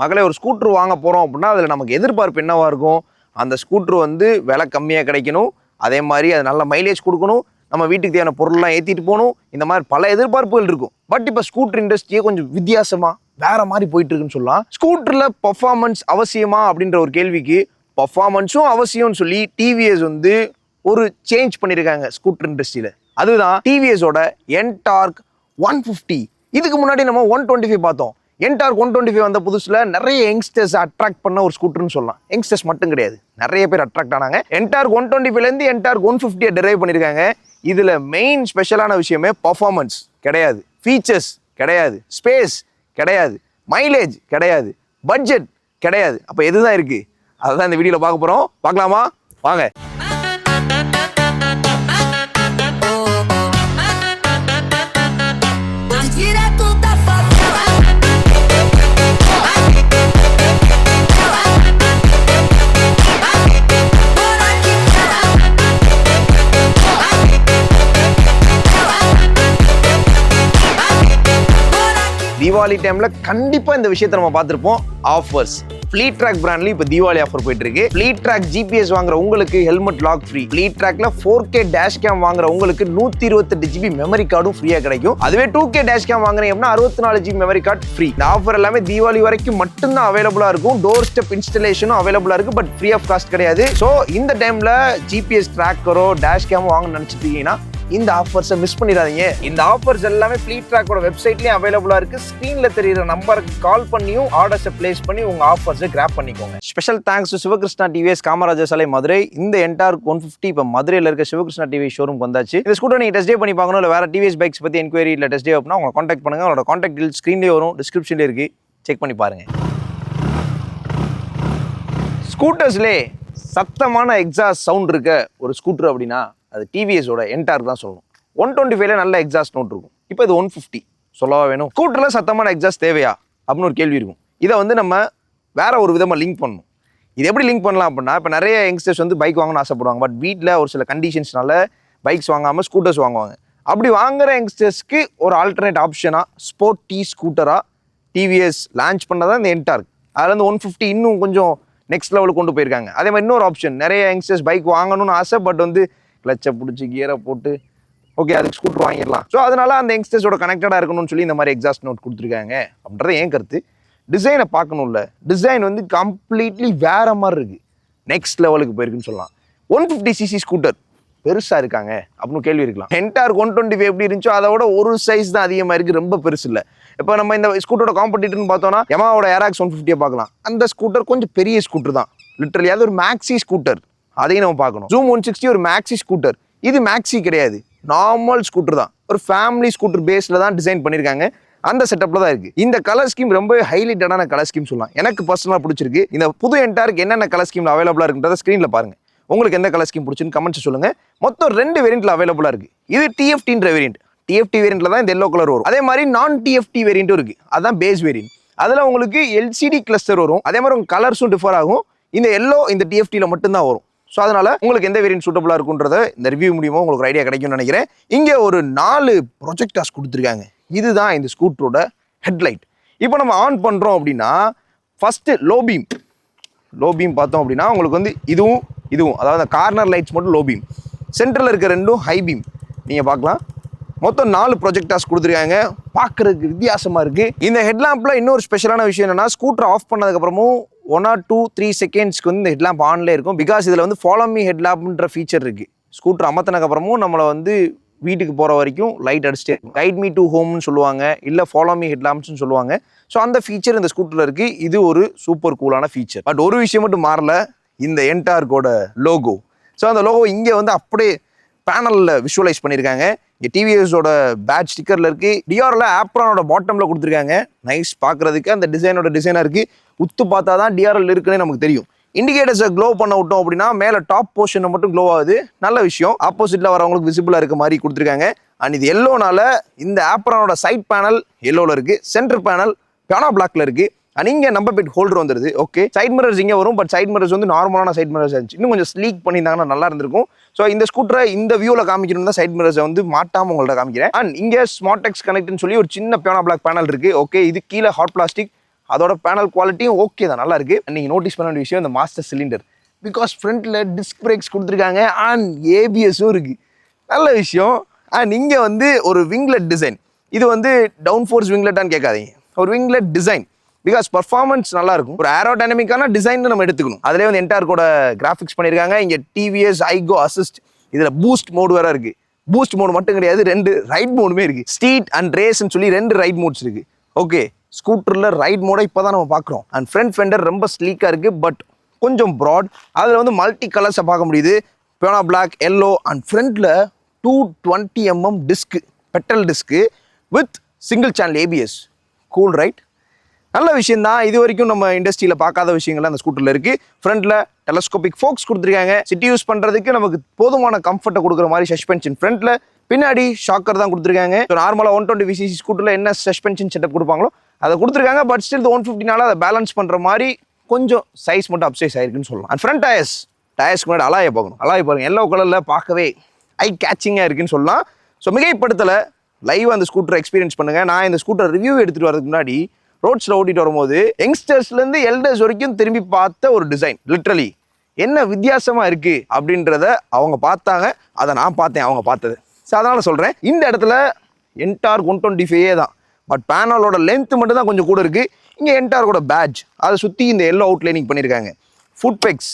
மகளே ஒரு ஸ்கூட்ரு வாங்க போகிறோம் அப்படின்னா அதில் நமக்கு எதிர்பார்ப்பு என்னவாக இருக்கும்? அந்த ஸ்கூட்ரு வந்து விலை கம்மியாக கிடைக்கணும். அதே மாதிரி அது நல்ல மைலேஜ் கொடுக்கணும். நம்ம வீட்டுக்கு தேவையான பொருள்லாம் ஏற்றிட்டு போகணும். இந்த மாதிரி பல எதிர்பார்ப்புகள் இருக்கும். பட் இப்போ ஸ்கூட்டர் இண்டஸ்ட்ரியே கொஞ்சம் வித்தியாசமாக வேற மாதிரி போயிட்டு இருக்குன்னு சொல்லலாம். ஸ்கூட்டரில் பர்ஃபார்மன்ஸ் அவசியமா அப்படின்ற ஒரு கேள்விக்கு பர்ஃபார்மன்ஸும் அவசியம்னு சொல்லி டிவிஎஸ் வந்து ஒரு சேஞ்ச் பண்ணியிருக்காங்க ஸ்கூட்டர் இண்டஸ்ட்ரியில் அதுதான் டிவிஎஸோட என்டார்க் ஒன் ஃபிஃப்டி இதுக்கு முன்னாடி நம்ம ஒன் டுவெண்ட்டி ஃபைவ் பார்த்தோம். என்டார் ஒன் டுவெண்ட்டி ஃபைவ் வந்த புதுசில் நிறைய யங்ஸ்டர்ஸ் அட்ராக்ட் பண்ண ஒரு ஸ்கூட்டர்னு சொல்லலாம். யங்ஸ்டர்ஸ் மட்டும் கிடையாது. நிறைய பேர் அட்ராக்ட் ஆனாங்க. என்டார் ஒன் டுவெண்ட்டி ஃபைவ்லேருந்து என்டார் ஒன் ஃபிஃப்டியை டெரைவ் பண்ணியிருக்காங்க இதில் மெயின் ஸ்பெஷலான விஷயமே பர்ஃபார்மன்ஸ் கிடையாது. ஃபீச்சர்ஸ் கிடையாது. ஸ்பேஸ் கிடையாது. மைலேஜ் கிடையாது. பட்ஜெட் கிடையாது. அப்போ எதுதான் இருக்குது அதுதான் இந்த வீடியோவில் பார்க்க போகிறோம் பார்க்கலாமா? வாங்க. தீபாவளி டைம்ல கண்டிப்பா இந்த விஷயத்தை நம்ம பார்த்துருப்போம். ஆஃபர்ஸ் ஃப்ளீட் ட்ராக் பிராண்ட்ல இப்போ தீபாவளி ஆஃபர் போயிட்டு இருக்கு ஃப்ளீட் ட்ராக் ஜிபிஎஸ் வாங்குற உங்களுக்கு ஹெல்மெட் லாக் ஃப்ரீ ஃப்ளீட் ட்ராக்ல ஃபோர் கே டேஷ் கேம் வாங்குற உங்களுக்கு நூத்தி இருபத்தெட்டு ஜிபி மெமரி கார்டும் ஃப்ரீயா கிடைக்கும். அதுவே டூ கே டேஷ் கேம் வாங்குறீங்க அப்படின்னா அறுபத்தி நாலு ஜிபி மெமரி கார்டு ஃப்ரீ இந்த ஆஃபர் எல்லாமே தீபாவளி வரைக்கும் மட்டும்தான் அவைலபிளா இருக்கும். டோர் ஸ்டெப் இன்ஸ்டலேஷனும் அவைலபிளா இருக்கு பட் ஃப்ரீ ஆஃப் காஸ்ட் கிடையாது. ஸோ இந்த டைம்ல ஜிபிஎஸ் ட்ராக்கரோ டேஷ் கேமோ வாங்க நினைச்சிட்டு இருக்கீங்கன்னா இந்த ஆஃபர்ஸை மிஸ் பண்ணிடாதீங்க. இந்த ஆஃபர்ஸ் எல்லாமே ஃப்ளீட் ட்ராக்கோட வெப்சைட்லேயும் அவைலபிளாக இருக்குது ஸ்க்ரீனில் தெரியிற நம்பருக்கு கால் பண்ணியும் ஆர்டர்ஸை பிளேஸ் பண்ணி உங்கள் ஆஃபர்ஸை கிராப் பண்ணிக்கோங்க. Special thanks to Sivakrishna TVS Kamarajar சாலை மதுரை இந்த என்டார் ஒன் ஃபிஃப்டி இப்போ மதுரையில் இருக்க சிவகிருஷ்ணா டிவி ஷோரூம் வந்தாச்சு. இந்த ஸ்கூட்டர் நீங்கள் டெஸ்ட் பண்ணி பார்க்கணும் இல்லை வேறு டிவிஎஸ் பைக்ஸ் பற்றி என்கொயரி இல்லை டெஸ்ட் அப்படின்னா உங்களை காண்டாக்ட் பண்ணுங்கள் அவங்களோட காண்டாக்ட் டீல் ஸ்க்ரீன்லேயே வரும். டிஸ்கிரிப்ஷன்லேயே இருக்குது செக் பண்ணி பாருங்க. ஸ்கூட்டர்ஸ்லே சத்தமான எக்ஸாஸ்ட் சவுண்ட் இருக்க ஒரு ஸ்கூட்டர் அப்படின்னா அது டிவிஎஸோட என்டார் தான் சொல்லணும். ஒன் டுவெண்ட்டி ஃபைவ்ல நல்ல எக்ஸாஸ்ட் நோட் இருக்கும். இப்போ இது ஒன் ஃபிஃப்டி சொல்லவா வேணும்? ஸ்கூட்டரில் சத்தமான எக்ஸாஸ்ட் தேவையா? அப்படின்னு ஒரு கேள்வி இருக்கும். இதை வந்து நம்ம வேற ஒரு விதமாக லிங்க் பண்ணணும். இது எப்படி லிங்க் பண்ணலாம் அப்படின்னா இப்போ நிறைய யங்ஸ்டர்ஸ் வந்து பைக் வாங்கணும்னு ஆசைப்படுவாங்க. பட் வீட்டில் ஒரு சில கண்டிஷன்ஸ்னால பைக்ஸ் வாங்காமல் ஸ்கூட்டர்ஸ் வாங்குவாங்க. அப்படி வாங்குற யங்ஸ்டர்ஸ்க்கு ஒரு ஆல்டர்னேட் ஆப்ஷனாக ஸ்போர்ட் டி ஸ்கூட்டராக டிவிஎஸ் லான்ச் பண்ணதான் இந்த என்டார்க் அதில் வந்து ஒன் ஃபிஃப்டி இன்னும் கொஞ்சம் நெக்ஸ்ட் லெவலுக்கு கொண்டு போயிருக்காங்க. அதே மாதிரி இன்னொரு ஆப்ஷன் நிறைய யங்ஸ்டர்ஸ் பைக் வாங்கணும்னு ஆசை பட் வந்து கிளச்சை பிடிச்சி கியரை போட்டு ஓகே அதுக்கு ஸ்கூட்டர் வாங்கிடலாம். ஸோ அதனால் அந்த யங்ஸ்டர்ஸோட கனெக்டடாக இருக்கணும்னு சொல்லி இந்த மாதிரி எக்ஸாஸ்ட் நோட் கொடுத்துருக்காங்க. அப்படின்றத ஏன் கருத்து. டிசைனை பார்க்கணும்ல. டிசைன் வந்து கம்ப்ளீட்லி வேறு மாதிரி இருக்குது நெக்ஸ்ட் லெவலுக்கு போயிருக்குன்னு சொல்லலாம். ஒன் ஃபிஃப்டி சிசி ஸ்கூட்டர் பெருசாக இருக்காங்க. அப்படின்னு கேள்வி இருக்கலாம். என்டார் ஒன் டுவெண்ட்டி ஃபைவ் எப்படி இருந்துச்சோ அதோட ஒரு சைஸ் தான் அதிகமாக இருக்குது ரொம்ப பெருசு இல்லை. இப்போ நம்ம இந்த ஸ்கூட்டரோட காம்படிட்டர்னு பார்த்தோம்னா எமாவோட ஏராக்ஸ் ஒன் ஃபிஃப்டியை பார்க்கலாம். அந்த ஸ்கூட்டர் கொஞ்சம் பெரிய ஸ்கூட்டர் தான். லிட்டரலி அது ஒரு மேக்ஸி ஸ்கூட்டர் அதையும் நம்ம பார்க்கணும். ஜூம் ஒன் சிக்ஸ்டி ஒரு மேக்ஸி ஸ்கூட்டர் இது மேக்ஸி கிடையாது. நார்மல் ஸ்கூட்டர் தான். ஒரு ஃபேமிலி ஸ்கூட்டர் பேஸில் தான் டிசைன் பண்ணியிருக்காங்க அந்த செட்டப்பில் தான் இருக்குது இந்த கலர் ஸ்கீம் ரொம்ப ஹைலைட்டடான கலர் ஸ்கீம் சொல்லலாம். எனக்கு பர்சனலாக பிடிச்சிருக்கு. இந்த புது என்டாருக்கு என்னென்ன கலர் ஸ்கீமில் அவைலபிளாக இருக்குன்றத ஸ்க்ரீனில் பாருங்கள் உங்களுக்கு எந்த கலர் ஸ்கீம் பிடிச்சுன்னு கமெண்ட்ஸ் சொல்லுங்கள் மொத்தம் ரெண்டு வேரியண்ட்டில் அவைலபிளாக இருக்குது இது டிஎஃப்டின்ற வேரியண்ட் டிஎஃப்டி வேரியண்ட்டில் தான் இந்த எல்லோ கலர் வரும். அதே மாதிரி நான் டிஎஃப்டி வேரியண்ட்டும் இருக்குது அதுதான் பேஸ் வேரியண்ட் அதில் உங்களுக்கு எல்சிடி கிளஸ்டர் வரும். அதே மாதிரி உங்கள் கலர்ஸும் டிஃபர் ஆகும். இந்த எல்லோ இந்த டிஎஃப்டியில் மட்டும்தான் வரும். ஸோ அதனால் உங்களுக்கு எந்த வேரியன்ட் சூட்டபுளாக இருக்குன்றத இந்த ரிவ்யூ மூலியமாக உங்களுக்கு ஒரு ஐடியா கிடைக்கும்னு நினைக்கிறேன். இங்கே ஒரு நாலு ப்ரொஜெக்டாஸ் கொடுத்துருக்காங்க. இதுதான் இந்த ஸ்கூட்டரோட ஹெட்லைட் இப்போ நம்ம ஆன் பண்ணுறோம் அப்படின்னா first low beam low beam பார்த்தோம் அப்படின்னா உங்களுக்கு வந்து இதுவும் இதுவும் அதாவது கார்னர் லைட்ஸ் மட்டும் லோ பீம் சென்டரில் இருக்க ரெண்டும் ஹை பீம் நீங்கள் பார்க்கலாம். மொத்தம் நாலு ப்ரொஜெக்டாஸ் கொடுத்துருக்காங்க. பார்க்குறதுக்கு வித்தியாசமாக இருக்குது இந்த ஹெட்லாம்பில் இன்னொரு ஸ்பெஷலான விஷயம் என்னென்னா ஸ்கூட்டர் ஆஃப் பண்ணதுக்கப்புறமும் ஒன் ஆர் டூ த்ரீ செகண்ட்ஸ்க்கு வந்து இந்த ஹெட்லாம்ப் ஆன்லேயே இருக்கும். பிகாஸ் இதில் வந்து ஃபாலோ மீ ஹெட்லாம்ப்ன்ற ஃபீச்சர் இருக்குது ஸ்கூட்டர் அமர்த்தினதுக்கப்புறமும் நம்மளை வந்து வீட்டுக்கு போகிற வரைக்கும் லைட் அடிச்சுட்டே இருக்கும். கைட் மீ டு ஹோம்னு சொல்லுவாங்க. இல்லை ஃபாலோ மீ ஹெட்லாம்ப்ஸ்னு சொல்லுவாங்க. ஸோ அந்த ஃபீச்சர் இந்த ஸ்கூட்டரில் இருக்குது இது ஒரு சூப்பர் கூலான ஃபீச்சர் பட் ஒரு விஷயம் மட்டும் மாறல. இந்த என்டார்கோட லோகோ ஸோ அந்த லோகோ இங்கே வந்து அப்படியே பேனலில் விஷுவலைஸ் பண்ணியிருக்காங்க இங்கே டிவிஎஸோட பேட்ச் ஸ்டிக்கரில் இருக்குது டிஆரில் ஆப்ரானோட பாட்டமில் கொடுத்துருக்காங்க. நைஸ் பார்க்குறதுக்கு அந்த டிசைனோட டிசைனாக இருக்குது உத்து பார்த்தா தான் டிஆர்எல் இருக்குன்னு நமக்கு தெரியும். இண்டிகேட்டர்ஸை க்ளோ பண்ண விட்டோம் அப்படின்னா மேலே டாப் போர்ஷன் மட்டும் க்ளோ ஆகுது. நல்ல விஷயம். ஆப்போசிட்டில் வரவங்களுக்கு விசிபிளாக இருக்க மாதிரி கொடுத்துருக்காங்க. அண்ட் இது எல்லோனால இந்த ஆப்ரானோட சைட் பேனல் எல்லோவில் இருக்குது சென்டர் பேனல் பேனா பிளாக்ல இருக்குது அண்ட் இங்கே நம்பர் பிட் ஹோல்டர் வந்துருது. ஓகே சைட் மிரர்ஸ் இங்கே வரும் பட் சைட் மிரர்ஸ் வந்து நார்மலான சைட் மிரர்ஸ் இருந்துச்சு. இன்னும் கொஞ்சம் ஸ்லீக் பண்ணியிருந்தாங்கன்னா நல்லா இருந்திருக்கும். ஸோ இந்த ஸ்கூட்டரை இந்த வியூவில் காமிக்கணும் தான் சைட் மிரர்ஸை வந்து மாட்டாமல் உங்கள்ட்ட காமிக்கிறேன். அண்ட் இங்கே ஸ்மார்ட் டெக்ஸ் கனெக்ட்னு சொல்லி ஒரு சின்ன பியானோ பிளாக் பேனல் இருக்குது ஓகே இது கீழே ஹாட் பிளாஸ்டிக் அதோட பேனல் குவாலிட்டியும் ஓகே தான். நல்லா இருக்குது நீங்கள் நோட்டீஸ் பண்ண வேண்டிய விஷயம் இந்த மாஸ்டர் சிலிண்டர் பிகாஸ் ஃப்ரண்ட்டில் டிஸ்க் பிரேக்ஸ் கொடுத்துருக்காங்க. அண்ட் ஏபிஎஸும் இருக்குது நல்ல விஷயம். அண்ட் இங்கே வந்து ஒரு விங்லெட் டிசைன் இது வந்து டவுன் ஃபோர்ஸ் விங்லெட்டான்னு கேட்காதீங்க. ஒரு விங்லெட் டிசைன் பிகாஸ் பர்ஃபார்மன்ஸ் நல்லா இருக்கும் ஒரு ஏரோடைனமிக்கான டிசைன் நம்ம எடுத்துக்கணும். அதிலே வந்து என்டார்க்கோட கிராஃபிக்ஸ் பண்ணியிருக்காங்க இங்கே டிவிஎஸ் ஐகோ அசிஸ்ட் இதில் பூஸ்ட் மோடு வேற இருக்கு. பூஸ்ட் மோடு மட்டும் கிடையாது ரெண்டு ரைட் மோடுமே இருக்கு. ஸ்ட்ரீட் அண்ட் ரேஸ்ன்னு சொல்லி ரெண்டு ரைட் மோட்ஸ் இருக்கு. ஓகே ஸ்கூட்டரில் ரைட் மோடை இப்போ தான் நம்ம பார்க்குறோம் அண்ட் ஃப்ரண்ட் ஃபெண்டர் ரொம்ப ஸ்லீக்காக இருக்கு பட் கொஞ்சம் ப்ராட் அதில் வந்து மல்டி கலர்ஸை பார்க்க முடியுது. பியோனா பிளாக் எல்லோ அண்ட் ஃப்ரண்ட்டில் two twenty mm disc petal disc with single channel ABS cool right நல்ல விஷயம் தான் இது வரைக்கும் நம்ம இண்டஸ்ட்ரியில் பார்க்காத விஷயங்கள்லாம் அந்த ஸ்கூட்டரில் இருக்குது ஃப்ரண்ட்டில் டெலஸ்கோபிக் ஃபோக்ஸ் கொடுத்துருக்காங்க. சிட்டி யூஸ் பண்ணுறதுக்கு நமக்கு போதுமான கம்ஃபர்ட்டை கொடுக்குற மாதிரி சஸ்பென்ஷன் ஃப்ரண்ட்டில் பின்னாடி ஷாக்கர் தான் கொடுத்துருக்காங்க. நார்மலாக ஒன் டுவெண்ட்டி விசிசி ஸ்கூட்டரில் என்ன சஸ்பென்ஷன் செட்டப் கொடுப்பாங்களோ அதை கொடுத்துருக்காங்க. பட் ஸ்டில் ஒன் ஃபிஃப்டினால அதை பேலன்ஸ் பண்ணுற மாதிரி கொஞ்சம் சைஸ் மட்டும் அப்சைஸ் ஆயிருக்குன்னு சொல்லலாம். அண்ட் ஃப்ரண்ட் டயர்ஸ் டயர்ஸ்க்கு முன்னாடி அலாயை பார்க்கணும். அலாயை பாருங்கள் எல்லோ கலரில் பார்க்கவே ஐ கேச்சிங்காக இருக்குன்னு சொல்லலாம். ஸோ மிகைப்படுத்தலை லைவ் அந்த ஸ்கூட்டரை எக்ஸ்பீரியன்ஸ் பண்ணுங்கள் நான் இந்த ஸ்கூட்டர் ரிவ்யூ எடுத்துகிட்டு வரதுக்கு முன்னாடி ரோட்ஸில் ஓட்டிட்டு வரும்போது யங்ஸ்டர்ஸ்லேருந்து எல்டர்ஸ் வரைக்கும் திரும்பி பார்த்த ஒரு டிசைன் லிட்ரலி என்ன வித்தியாசமாக இருக்குது அப்படின்றத அவங்க பார்த்தாங்க. அதை நான் பார்த்தேன் அவங்க பார்த்தது. ஸோ அதனால் சொல்கிறேன் இந்த இடத்துல என்டார் ஒன் டுவெண்ட்டி ஃபைவே தான். பட் பேனலோட லென்த் மட்டும் தான் கொஞ்சம் கூட இருக்குது இங்கே என்டார்கோட பேட்ச் அதை சுற்றி இந்த எல்லோ அவுட்லைனிங் பண்ணியிருக்காங்க ஃபுட் பெக்ஸ்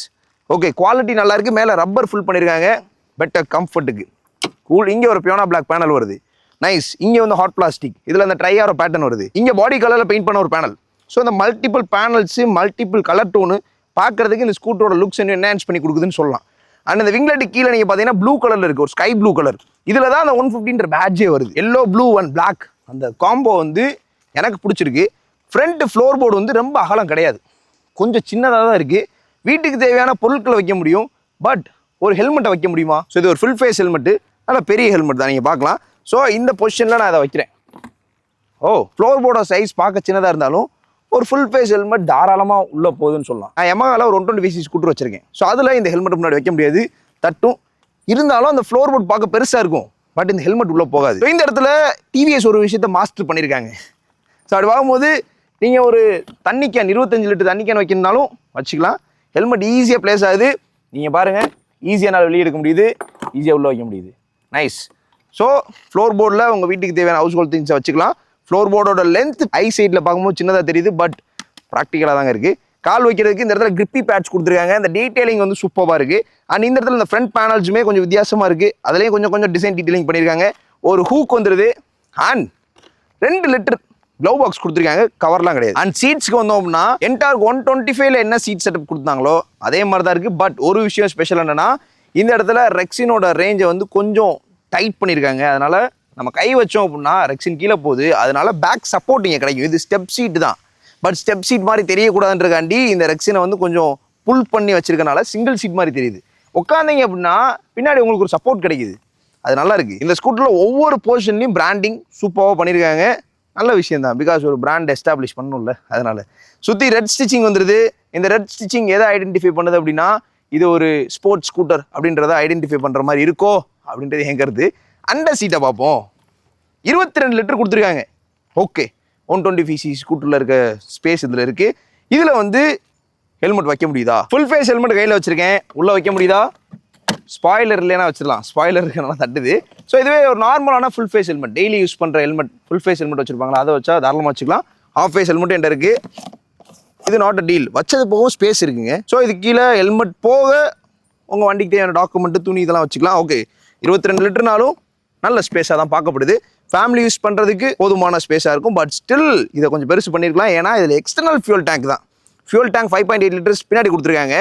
ஓகே குவாலிட்டி நல்லா இருக்கு. மேலே ரப்பர் ஃபில் பண்ணியிருக்காங்க பெட்டர் கம்ஃபர்ட்டுக்கு கூல் இங்கே ஒரு பியோனா பிளாக் பேனல் வருது. நைஸ் இங்கே வந்து ஹாட் பிளாஸ்டிக் இதில் அந்த ட்ரையாரோ பேட்டர்ன் வருது. இங்கே பாடி கலரில் பெயிண்ட் பண்ண ஒரு பேனல் ஸோ இந்த multiple panels multiple colour tone பார்க்கறதுக்கு இந்த ஸ்கூட்டரோட லுக்ஸ் இன்னும் என்ஹான்ஸ் பண்ணி கொடுக்குதுன்னு சொல்லலாம். அண்ட் இந்த விங்லெட்டு கீழே நீங்கள் பார்த்தீங்கன்னா ப்ளூ கலரில் இருக்குது ஒரு ஸ்கை ப்ளூ கலர் இதில் தான் அந்த ஒன் ஃபிஃப்டின்ற பேட்ஜே வருது. எல்லோ ப்ளூ அண்ட் பிளாக் அந்த காம்போ வந்து எனக்கு பிடிச்சிருக்கு. ஃப்ரண்ட் ஃப்ளோர் போர்டு வந்து ரொம்ப அகலம் கிடையாது. கொஞ்சம் சின்னதாக தான் இருக்குது வீட்டுக்கு தேவையான பொருட்களை வைக்க முடியும். பட் ஒரு ஹெல்மெட்டை வைக்க முடியுமா? ஸோ இது ஒரு ஃபுல் ஃபேஸ் ஹெல்மெட்டு நல்ல பெரிய ஹெல்மெட் தான். நீங்கள் பார்க்கலாம். ஸோ இந்த பொசிஷனில் நான் அதை வைக்கிறேன். ஓ ஃப்ளோர் போர்டோட சைஸ் பார்க்க சின்னதாக இருந்தாலும் ஒரு ஃபுல் ஃபேஸ் ஹெல்மெட் தாராளமாக உள்ளே போகுதுன்னு சொல்லலாம். நான் எமகால ஒரு ஒன் டுவெண்ட்டி பிசிஸ் ஸ்கூட்டர் வச்சிருக்கேன். ஸோ அதில் இந்த ஹெல்மெட் முன்னாடி வைக்க முடியாது. தட்டும். இருந்தாலும் அந்த ஃப்ளோர் போர்ட் பார்க்க பெருசாக இருக்கும். பட் இந்த ஹெல்மெட் உள்ளே போகாது. ஸோ இந்த இடத்துல டிவிஎஸ் ஒரு விஷயத்த மாஸ்டர் பண்ணியிருக்காங்க ஸோ அப்படி பார்க்கும்போது நீங்கள் ஒரு தண்ணி கேன் இருபத்தஞ்சு லிட்டர் தண்ணி கேன் வைக்கணும்னாலும் வச்சுக்கலாம். ஹெல்மெட் ஈஸியாக ப்ளேஸ் ஆகுது. நீங்கள் பாருங்கள் ஈஸியாக நான் வெளியே எடுக்க முடியுது. ஈஸியாக உள்ளே வைக்க முடியுது. நைஸ் ஸோ ஃப்ளோர் போர்டில் உங்கள் வீட்டுக்கு தேவையான ஹவுஸ் ஹோல்ட் திங்ஸை வச்சுக்கலாம். ஃப்ளோர் போர்டோட லென்த் ஐ சைட்டில் பார்க்கும்போது சின்னதாக தெரியுது பட் ப்ராக்டிக்கலாக தாங்க இருக்குது கால் வைக்கிறதுக்கு இந்த இடத்துல கிரிப்பி பேட்ச் கொடுத்துருக்காங்க. இந்த டீட்டெயிலிங் வந்து சூப்பராக இருக்குது அண்ட் இந்த இடத்துல இந்த ஃப்ரண்ட் பேனல்ஸுமே கொஞ்சம் வித்தியாசமாக இருக்குது அதுலேயும் கொஞ்சம் கொஞ்சம் டிசைன் டீட்டெயிலிங் பண்ணியிருக்காங்க. ஒரு ஹூக் வந்துடுது அண்ட் ரெண்டு லிட்டர் க்ளவ் பாக்ஸ் கொடுத்துருக்காங்க. கவர்லாம் கிடையாது. அண்ட் சீட்ஸ்க்கு வந்தோம் அப்படின்னா என்டார் ஒன் டுவெண்ட்டி ஃபைவ்ல என்ன சீட் செட்டப் கொடுத்தாங்களோ அதே மாதிரி தான் இருக்குது பட் ஒரு விஷயம் ஸ்பெஷல் என்னென்னா இந்த இடத்துல ரெக்ஸினோட ரேஞ்சை வந்து கொஞ்சம் டைட் பண்ணியிருக்காங்க அதனால் நம்ம கை வச்சோம் அப்படின்னா ரெக்ஸின் கீழே போகுது. அதனால பேக் சப்போர்ட் இங்கே கிடைக்கும். இது ஸ்டெப் சீட் தான். பட் ஸ்டெப் சீட் மாதிரி தெரியக்கூடாதுன்றக்காண்டி இந்த ரெக்ஸினை வந்து கொஞ்சம் புல் பண்ணி வச்சிருக்கனால சிங்கிள் சீட் மாதிரி தெரியுது. உட்காந்தீங்க அப்படின்னா பின்னாடி உங்களுக்கு ஒரு சப்போர்ட் கிடைக்குது. அது நல்லா இருக்குது இந்த ஸ்கூட்டரில் ஒவ்வொரு போர்ஷன்லையும் பிராண்டிங் சூப்பராக பண்ணியிருக்காங்க நல்ல விஷயம் தான். பிகாஸ் ஒரு பிராண்ட் எஸ்டாப்ளிஷ் பண்ணணும்ல அதனால். சுற்றி ரெட் ஸ்டிச்சிங் வந்துருது. இந்த ரெட் ஸ்டிச்சிங் எதை ஐடென்டிஃபை பண்ணுது அப்படின்னா இது ஒரு ஸ்போர்ட்ஸ் ஸ்கூட்டர் அப்படின்றத ஐடென்டிஃபை பண்ணுற மாதிரி இருக்கோ அப்படின்றது என் கருத்து அண்டர் சீட்டை பார்ப்போம். இருபத்தி ரெண்டு லிட்டர் கொடுத்துருக்காங்க ஓகே ஒன் டுவெண்ட்டி ஃபிசி ஸ்கூட்டரில் இருக்க ஸ்பேஸ் இதில் இருக்குது இதில் வந்து ஹெல்மெட் வைக்க முடியுதா? ஃபுல் ஃபேஸ் ஹெல்மெட் கையில் வச்சுருக்கேன். உள்ளே வைக்க முடியுதா? ஸ்பாய்லர் இல்லைனா வச்சிடலாம். ஸ்பாய்லர் இருக்கனால தட்டுது. ஸோ இதுவே ஒரு நார்மலான full face helmet daily use பண்ணுற ஹெல்மெட் ஃபுல் ஃபேஸ் ஹெல்மெட் வச்சுருப்பாங்களா? அதை வச்சா தாராளமாக வச்சுக்கலாம். ஹாஃப் ஃபேஸ் ஹெல்மெட் என்கிட்ட இருக்குது இது நாட் அ டீல் வச்சது போகவும் ஸ்பேஸ் இருக்குங்க. ஸோ இது கீழே ஹெல்மெட் போக உங்கள் வண்டிக்கு தேவையான டாக்குமெண்ட்டு துணி இதெல்லாம் வச்சுக்கலாம். ஓகே இருபத்தி ரெண்டு லிட்டர்னாலும் நல்ல ஸ்பேஸாக தான் பார்க்கப்படுது. ஃபேமிலி யூஸ் பண்ணுறதுக்கு போதுமான ஸ்பேஸாக இருக்கும். பட் ஸ்டில் இதை கொஞ்சம் பெருசு பண்ணியிருக்கலாம் ஏன்னா இதில் எக்ஸ்டர்னல் ஃபியூல் டேங்க் தான். Fuel tank five point eight litres பின்னாடி கொடுத்துருக்காங்க.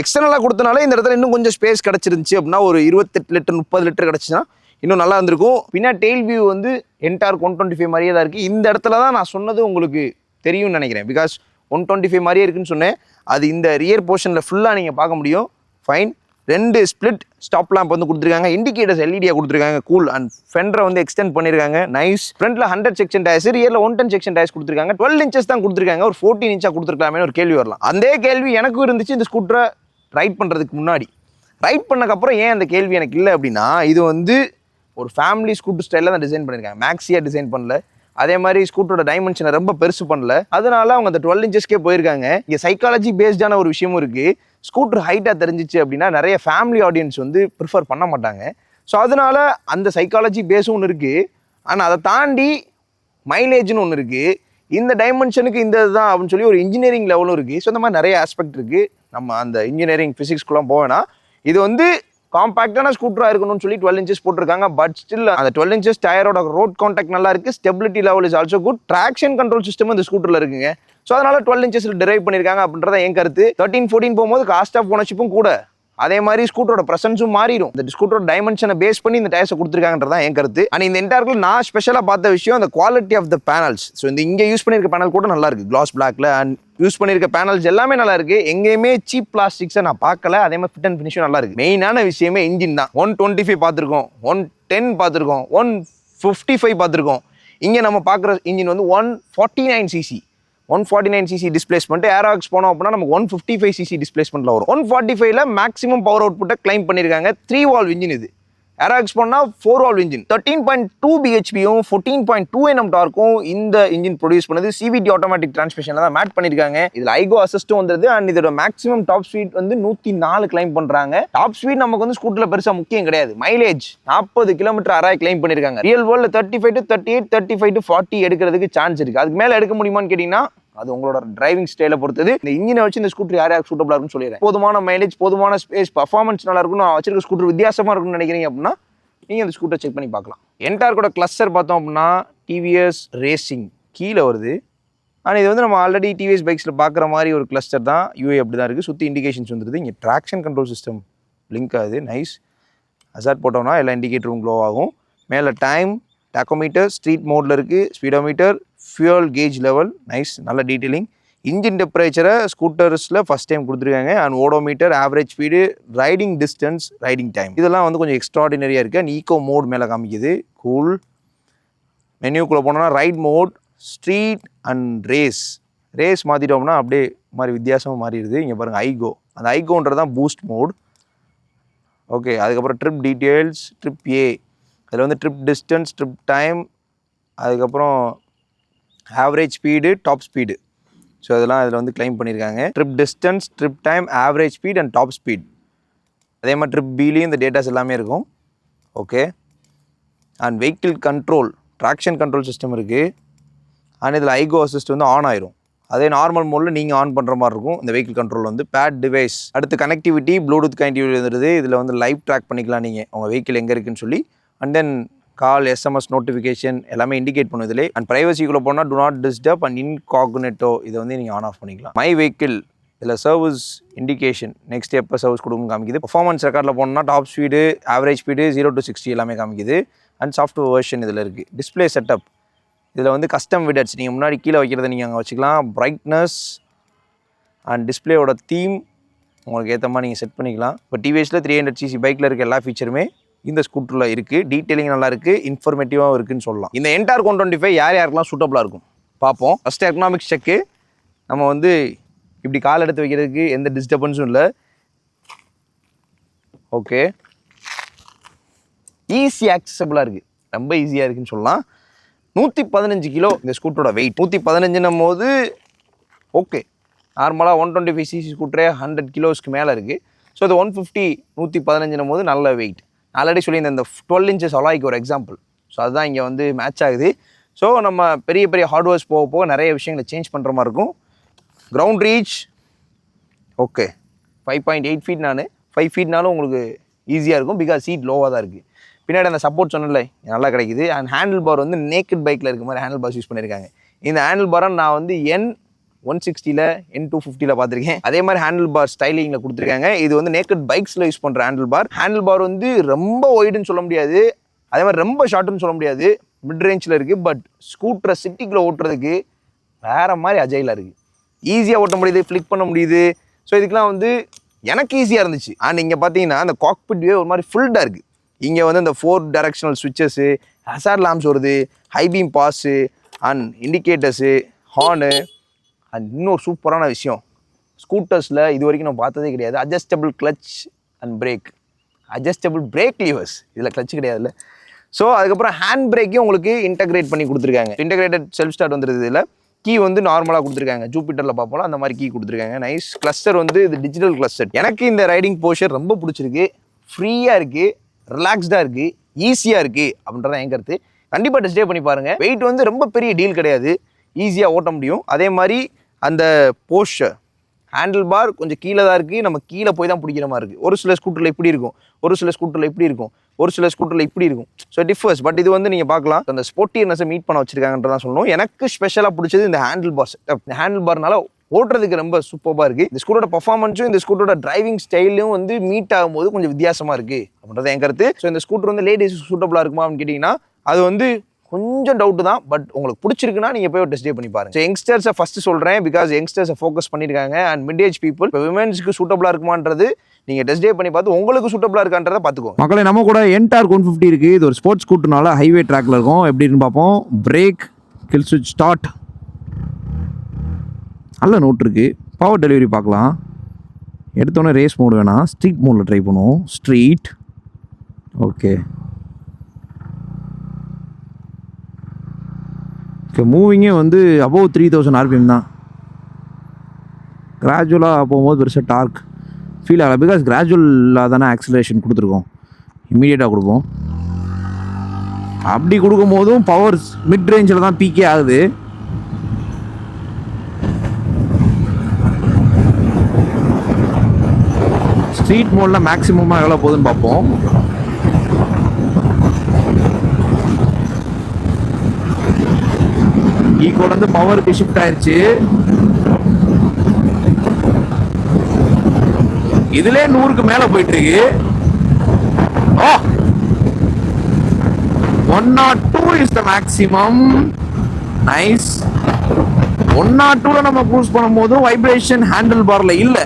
எக்ஸ்டர்னலாக கொடுத்தனால இந்த இடத்துல இன்னும் கொஞ்சம் ஸ்பேஸ் கிடச்சிருந்துச்சி அப்படின்னா ஒரு இருபத்தெட்டு லிட்டர் முப்பது லிட்டர் கிடச்சின்னா இன்னும் நல்லா இருந்திருக்கும். பின்னா டெயில் வியூ வந்து என்டார் ஒன் டுவெண்ட்டி ஃபைவ் மாதிரியே தான் இருக்குது இந்த இடத்துல தான் நான் சொன்னது உங்களுக்கு தெரியும்னு நினைக்கிறேன். பிகாஸ் ஒன் டுவெண்ட்டி ஃபைவ் மாதிரியே இருக்குன்னு சொன்னேன். அது இந்த ரியர் போர்ஷனில் ஃபுல்லாக நீங்கள் பார்க்க முடியும். ஃபைன் ரெண்டு ஸ்ப்ளிட் ஸ்டாப் லேம்ப் வந்து கொடுத்துருக்காங்க. இண்டிகேட்டர்ஸ் எல்இடியாக கொடுத்துருக்காங்க. கூல் அண்ட் ஃபெண்டரை வந்து எக்ஸ்டெண்ட் பண்ணியிருக்காங்க நைஸ் ஃப்ரண்ட்டில் ஹண்ட்ரட் செக்ஷன் டயர்ஸ் ரியரில் ஒன் டென் செக்ஷன் டயர்ஸ் கொடுத்துருக்காங்க. டுவெல் இன்ச்சஸ் தான் கொடுத்துருக்காங்க. ஒரு ஃபோர்டீன் இன்ச்சாக கொடுத்துருக்கலாமே ஒரு கேள்வி வரலாம். அதே கேள்வி எனக்கும் இருந்துச்சு. இந்த ஸ்கூட்டரை ரைட் பண்ணுறதுக்கு முன்னாடி. ரைட் பண்ணக்கப்புறம் ஏன் அந்த கேள்வி எனக்கு இல்லை அப்படின்னா இது வந்து ஒரு ஃபேமிலி ஸ்கூட்டர் ஸ்டைலில் தான் டிசைன் பண்ணியிருக்காங்க மேக்ஸியாக டிசைன் பண்ணல. அதே மாதிரி ஸ்கூட்டரோட டைமென்ஷனை ரொம்ப பெருசு பண்ணல. அதனால அவங்க அந்த டுவெல் இன்ச்சஸ்க்கே போயிருக்காங்க. இங்கே சைக்காலஜி பேஸ்டான ஒரு விஷயமும் இருக்குது ஸ்கூட்ரு ஹைட்டாக தெரிஞ்சிச்சு அப்படின்னா நிறைய ஃபேமிலி ஆடியன்ஸ் வந்து ப்ரிஃபர் பண்ண மாட்டாங்க. ஸோ அதனால அந்த சைக்காலஜி பேஸும் ஒன்று இருக்குது ஆனால் அதை தாண்டி மைலேஜ்னு ஒன்று இருக்குது இந்த டைமென்ஷனுக்கு இந்த இதுதான் அப்படின்னு சொல்லி ஒரு இன்ஜினியரிங் லெவலும் இருக்குது ஸோ இந்த மாதிரி நிறைய ஆஸ்பெக்ட் இருக்குது நம்ம அந்த இன்ஜினியரிங் ஃபிசிக்ஸ்க்குலாம் போவேனா இது வந்து காம்பாக்டான ஸ்கூட்டராக இருக்கணும்னு சொல்லி டுவெல் இன்ச்சஸ் போட்டிருக்காங்க. பட் ஸ்டில் அந்த டுவெல் இன்ச்சஸ் டயரோட ரோட் கான்டாக்ட் நல்லா இருக்குது stability level is also good traction control system இந்த ஸ்கூட்டரில் இருக்குங்க. ஸோ அதனால் டுவெல் இன்ச்சஸில் டிரைவ் பண்ணியிருக்காங்க அப்படின்றத என் கருத்து. தேர்ட்டின் ஃபோர்டின் போகும்போது காஸ்ட் ஆஃப் ஓனர்ஷிப்பும் கூட. அதே மாதிரி ஸ்கூட்டரோட பிரசன்ஸும் மாறிடும். இந்த ஸ்கூட்டரோட டைமென்ஷனை பேஸ் பண்ணி இந்த டயர்ஸை கொடுத்துருக்காங்கன்றதான் என் கருத்து. அண்ட் இந்த என்டையர்ல நான் ஸ்பெஷலாக பார்த்த விஷயம் அந்த quality of the panels so இந்த இங்கே யூஸ் பண்ணியிருக்க பேனல் கூட நல்லா இருக்கு. கிளாஸ் பிளாக்ல அண்ட் யூஸ் பண்ணியிருக்க பேனல்ஸ் எல்லாமே நல்லா இருக்கு. எங்கேயுமே சீப் பிளாஸ்டிக்ஸை நான் பார்க்கல. அதே மாதிரி ஃபிட் அண்ட் ஃபினிஷும் நல்லா இருக்கு. மெயினான விஷயமே இன்ஜின் தான். ஒன் டுவெண்ட்டி ஃபைவ் பார்த்துருக்கோம். ஒன் டென் பார்த்துருக்கோம். ஒன் ஃபிஃப்டி ஃபைவ் பார்த்துருக்கோம். இங்கே நம்ம பார்க்குற இன்ஜின் வந்து one forty nine CC one forty nine CC displacement Aerox போனோம் அப்படின்னா நமக்கு ஒன் ஃபிஃப்டி ஃபைவ் சிசி டிஸ்பிளேஸ்மெண்ட்டில் வரும். ஒன் ஃபார்ட்டி ஃபைவ்ல மேக்ஸிமம் பவர் அவுட்புட்டை கிளைம் பண்ணியிருக்காங்க த்ரீ வால் இன்ஜின் இது. ஏராக்ஸ் பண்ணால் four valve engine thirteen point two பிஹெச்பியும் fourteen point two NM டார்க்கும் இந்த இன்ஜின் ப்ரொடியூஸ் பண்ணது. சிவிடி ஆட்டோமேட்டிக் டிரான்ஸ்மிஷனில் தான் மேட் பண்ணியிருக்காங்க இதில் ஐகோ அசிஸ்ட்டும் வந்துருது. அண்ட் இதோட மேக்ஸிமம் டாப் ஸ்பீட் வந்து நூற்றி நாலு கிளைம் பண்ணுறாங்க டாப் ஸ்பீட் நமக்கு வந்து ஸ்கூட்டரில் பெருசாக முக்கியம் கிடையாது. மைலேஜ் நாற்பது கிலோமீட்டர் அராய் கிளைம் பண்ணியிருக்காங்க ரியல் வேர்ல்டில் thirty five to thirty eight thirty five to forty எடுக்கிறதுக்கு சான்ஸ் இருக்குது அதுக்கு மேலே எடுக்க முடியுமான்னு கேட்டிங்கன்னா அது உங்களோட டிரைவிங் ஸ்டைலை பொறுத்தது. இந்த இன்ஜினை வச்சு இந்த ஸ்கூட்டர் யார் யாருக்கு சூட்டபிளாக இருக்குன்னு சொல்லிடுறேன். போதுமான மைலேஜ் போதுமான ஸ்பேஸ் பர்ஃபார்மன்ஸ் நல்லா இருக்கும் நான் வச்சிருக்க ஸ்கூட்டர் வித்தியாசமாக இருக்கும்னு நினைக்கிறீங்க அப்படின்னா நீங்கள் அந்த ஸ்கூட்டர் செக் பண்ணி பார்க்கலாம். என்டார்க்கோட கிளஸ்டர் பார்த்தோம் அப்படின்னா டிவிஎஸ் ரேசிங் கீழே வருது. ஆனால் இது வந்து நம்ம ஆல்ரெடி டிவிஎஸ் பைக்ஸில் பார்க்குற மாதிரி ஒரு கிளஸ்டர் தான். யூஏ அப்படி தான் இருக்குது சுற்றி இண்டிகேஷன்ஸ் வந்துடுது இங்கே ட்ராக்ஷன் கண்ட்ரோல் சிஸ்டம் லிங்க் ஆகுது. நைஸ் அசார்ட் போட்டோம்னா எல்லா இண்டிகேட்டரும் க்ளோ ஆகும். மேலே டைம் டாக்கோமீட்டர் ஸ்ட்ரீட் மோடில் இருக்குது speedometer fuel gauge level nice நல்ல டீட்டெயிலிங் இன்ஜின் டெம்பரேச்சரை ஸ்கூட்டர்ஸில் ஃபஸ்ட் டைம் கொடுத்துருக்காங்க. And odometer average speed riding distance riding time இதெல்லாம் வந்து கொஞ்சம் எக்ஸ்ட்ராடினரியாக இருக்குது அண்ட் ஈகோ மோட் மேலே காமிக்குது. கூல் மெனுக்குள்ளே போனோம்னா ride mode street and race race மாற்றிட்டோம்னா அப்படியே மாதிரி வித்தியாசமாக மாறிடுது. இங்கே பாருங்கள் ஐகோ அந்த ஐகோன்றது தான் பூஸ்ட் மோட் ஓகே அதுக்கப்புறம் ட்ரிப் டீட்டெயில்ஸ் ட்ரிப் ஏ அதில் வந்து ட்ரிப் டிஸ்டன்ஸ் ட்ரிப் டைம் அதுக்கப்புறம் average speed top speed so அதெல்லாம் அதில் வந்து க்ளைம் பண்ணியிருக்காங்க. Trip distance trip time average speed and top speed அதே மாதிரி ட்ரிப் பிலையும் இந்த டேட்டாஸ் எல்லாமே இருக்கும். Okay and vehicle control traction control system இருக்குது அண்ட் இதில் ஐகோ அசிஸ்ட் வந்து ஆன் ஆயிரும். அதே நார்மல் மோடில் நீங்கள் ஆன் பண்ணுற மாதிரி இருக்கும். இந்த வெஹிக்கிள் கண்ட்ரோல் வந்து பேட் டிவைஸ் அடுத்து கனெக்டிவிட்டி ப்ளூடூத் கனெக்டிவிட்டி வந்துடுது இதில் வந்து லைவ் ட்ராக் பண்ணிக்கலாம் நீங்கள் உங்கள் வெஹிக்கிள் எங்கே இருக்குன்னு சொல்லி. And then call SMS notification எல்லாமே இண்டிகேட் பண்ணும் அண்ட் ப்ரைவசிக்குள்ளே போனால் do not disturb and incognito இதை வந்து நீங்கள் ஆன் ஆஃப் பண்ணிக்கலாம். மை வெஹிக்கிள் இதில் சர்வீஸ் இண்டிகேஷன் நெக்ஸ்ட் எப்போ சர்வீஸ் கொடுக்கும் காமிக்குது. பர்ஃபார்மன்ஸ் ரெக்கார்டில் போனோம்னா top speed average speed zero to sixty எல்லாமே காமிக்குது. அண்ட் சாஃப்ட்வேர் வெர்ஷன் இதில் இருக்குது டிஸ்ப்ளே செட்டப் இதில் வந்து கஸ்டம் விடட்ஸ் நீங்கள் முன்னாடி கீழே வைக்கிறத நீங்கள் அங்கே வச்சுக்கலாம். பிரைட்னஸ் அண்ட் டிஸ்பிளேயோட தீம் உங்களுக்கு ஏற்ற மாதிரி நீங்கள் செட் பண்ணிக்கலாம். இப்போ டிவிஎஸில் த்ரீ ஹண்ட்ரட் சிசி பைக்கில் இருக்க எல்லா ஃபீச்சருமே இந்த ஸ்கூட்டரில் இருக்குது டீட்டெயிலிங் நல்லா இருக்குது இன்ஃபர்மேட்டிவாகவும் இருக்குன்னு சொல்லலாம். இந்த என்டார் ஒன் டுவெண்ட்டி ஃபைவ் யார் யாருக்கெல்லாம் சூட்டபுளாக இருக்கும்? பார்ப்போம். ஃபஸ்ட்டு எக்கனாமிக்ஸ் செக்கு நம்ம வந்து இப்படி கால் எடுத்து வைக்கிறதுக்கு எந்த டிஸ்டர்பன்ஸும் இல்லை. ஓகே ஈஸி ஆக்சசபிளாக இருக்குது ரொம்ப ஈஸியாக இருக்குன்னு சொல்லலாம். நூற்றி பதினஞ்சு கிலோ இந்த ஸ்கூட்டரோட வெயிட் நூற்றி பதினஞ்சுன்னும் போது ஓகே நார்மலாக ஒன் டுவெண்ட்டி ஃபைவ் சிசி ஸ்கூட்டரே ஹண்ட்ரட் கிலோஸ்க்கு மேலே இருக்குது ஸோ இது ஒன் ஃபிஃப்டி நூற்றி பதினஞ்சுன்னும் போது நல்ல வெயிட் ஆல்ரெடி சொல்லியிருந்தேன் இந்த டுவெல் இன்ச்சஸ் அலாய்க்கு ஒரு எக்ஸாம்பிள் ஸோ அதுதான் இங்கே வந்து மேட்ச் ஆகுது. ஸோ நம்ம பெரிய பெரிய ஹார்ட்வேர்ஸ் போக போக நிறைய விஷயங்களை சேஞ்ச் பண்ணுற மாதிரி இருக்கும். Ground reach okay five point eight feet நான் ஃபைவ் ஃபீட்னாலும் உங்களுக்கு ஈஸியாக இருக்கும் பிகாஸ் சீட் லோவாக தான் இருக்குது பின்னாடி அந்த சப்போர்ட் சொன்னல நல்லா கிடைக்குது. அண்ட் ஹேண்டில் பார் வந்து நேக்கட் பைக்கில் இருக்க மாதிரி ஹேண்டில் பார்ஸ் யூஸ் பண்ணியிருக்காங்க. இந்த ஹேண்டில் பாரை நான் வந்து என் ஒன் சிக்ஸ்டியில் என் டூ ஃபிஃப்டியில் பார்த்துருக்கேன். அதே மாதிரி ஹேண்டில் பார் ஸ்டைலிங்கில் கொடுத்துருக்காங்க. இது வந்து நேக்கட் பைக்ஸில் யூஸ் பண்ணுற ஹேண்டில் பார் ஹேண்டில் பார் வந்து ரொம்ப ஒய்டுன்னு சொல்ல முடியாது. அதே மாதிரி ரொம்ப ஷார்ட்டுன்னு சொல்ல முடியாது. மிட் ரேஞ்சில் இருக்குது பட் ஸ்கூட்டரை சிட்டிக்குள்ளே ஓட்டுறதுக்கு வேற மாதிரி அஜைலாக இருக்குது ஈஸியாக ஓட்ட முடியுது ஃப்ளிக் பண்ண முடியுது. ஸோ இதுக்கெலாம் வந்து எனக்கு ஈஸியாக இருந்துச்சு. அண்ட் இங்கே பார்த்தீங்கன்னா அந்த காக்பிட்வே ஒரு மாதிரி ஃபுல்டாக இருக்குது இங்கே வந்து அந்த four directional switches hazard lamps வருது high beam pass and indicators horn and இன்னொரு சூப்பரான விஷயம். ஸ்கூட்டர்ஸில் இது வரைக்கும் நான் பார்த்ததே கிடையாது. Adjustable clutch and brake adjustable brake levers இதில் கிளச் கிடையாதுல்ல. ஸோ அதுக்கப்புறம் ஹேண்ட் பிரேக்கையும் உங்களுக்கு இன்டகிரேட் பண்ணி கொடுத்துருக்காங்க. இன்டகிரேட்டட் செல்ஃப் ஸ்டார்ட் வந்துருது இதில். கீ வந்து நார்மலாக கொடுத்துருக்காங்க. ஜூபிட்டரில் பார்ப்போம் அந்த மாதிரி கீ கொடுத்துருக்காங்க. நைஸ் கிளஸ்டர் வந்து இது டிஜிட்டல் கிளஸ்டர் எனக்கு இந்த ரைடிங் போஷர் ரொம்ப பிடிச்சிருக்கு. ஃப்ரீயாக இருக்குது ரிலாக்ஸ்டாக இருக்குது ஈஸியாக இருக்குது அப்படின்றத என் கருத்து. கண்டிப்பாக டெஸ்டே பண்ணி பாருங்கள் வெயிட் வந்து ரொம்ப பெரிய டீல் கிடையாது. ஈஸியாக ஓட்ட முடியும். அதே மாதிரி அந்த போஸ்டர் ஹேண்டில் பார் கொஞ்சம் கீழே தான் இருக்குது நம்ம கீழே போய் தான் பிடிக்கிற மாதிரி இருக்குது ஒரு சில ஸ்கூட்டரில் இப்படி இருக்கும். ஒரு சில ஸ்கூட்டரில் இப்படி இருக்கும். ஒரு சில ஸ்கூட்டரில் இப்படி இருக்கும். ஸோ டிஃபர்ஸ் பட் இது வந்து நீங்கள் பார்க்கலாம். அந்த ஸ்போர்ட்டியர்னஸை மீட் பண்ண வச்சிருக்காங்கன்றதான் சொல்லணும். எனக்கு ஸ்பெஷலாக பிடிச்சது இந்த ஹேண்டில் பார் இந்த ஹேண்டில் பார்னால ஓட்டுறதுக்கு ரொம்ப சூப்பராக இருக்குது இந்த ஸ்கூட்டோட பர்ஃபார்மன்ஸும் இந்த ஸ்கூட்டரோட டிரைவிங் ஸ்டைலும் வந்து மீட் ஆகும்போது கொஞ்சம் வித்தியாசமாக இருக்குது அப்படின்றது என் கருத்து. ஸோ இந்த ஸ்கூட்டர் வந்து லேடிஸ் சூட்டபுளாக இருக்குமா அப்படின்னு கேட்டிங்கன்னா அது வந்து கொஞ்சம் டவுட்டு தான் பட் உங்களுக்கு பிடிச்சிருக்குன்னா நீங்கள் போய் டெஸ்ட் பண்ணி பாருங்க. யங்ஸ்டர்ஸை ஃபர்ஸ்ட் சொல்கிறேன் பிகாஸ் யங்ஸ்டர்ஸை ஃபோக்கஸ் பண்ணியிருக்காங்க அண்ட் மிட் பீப்புள் இப்போ விமென்ஸ்க்கு சூட்டபுளாக இருக்குமான்றது நீங்கள் டெஸ்ட் பண்ணி பார்த்து உங்களுக்கு சூட்டபுளாக இருக்கான்றதை பார்த்துக்கோங்க. மக்களே நம்ம கூட என்டார் ஒன் ஃபிஃப்டி இருக்குது இது ஒரு ஸ்போர்ட்ஸ் கூட்டுனால ஹைவே ட்ராக்ல இருக்கும். எப்படின்னு பார்ப்போம். பிரேக் கில் சுவிட்ச் ஸ்டார்ட் நல்ல நோட் இருக்குது பவர் டெலிவரி பார்க்கலாம். எடுத்தோன்னே ரேஸ் மோடு வேணாம். ஸ்ட்ரீட் மோடில் ட்ரை பண்ணுவோம். ஸ்ட்ரீட் ஓகே இப்போ மூவிங்கே வந்து அபவ் த்ரீ தௌசண்ட் ஆர்பிஎம் தான். கிராஜுவலாக போகும்போது பெருசாக டார்க் ஃபீல் ஆகலை. பிகாஸ் கிராஜுவலாக தானே ஆக்சிலரேஷன் கொடுத்துருக்கோம். இம்மீடியட்டாக கொடுப்போம். அப்படி கொடுக்கும்போதும் பவர் மிட் ரேஞ்சில் தான் பீக்கே ஆகுது. ஸ்ட்ரீட் மோடில் மேக்ஸிமமாக எவ்வளோ போகுதுன்னு பார்ப்போம். ஈக்குவல் வந்து பவருக்கு ஷிஃப்ட் ஆயிருச்சு. இதுல நூறுக்கு மேல போயிட்டு இருக்கு ஓ one not two is the maximum nice one not டூல நம்ம க்ரூஸ் பண்ணும்போது வைப்ரேஷன் ஹேண்டில் பார்ல இல்ல.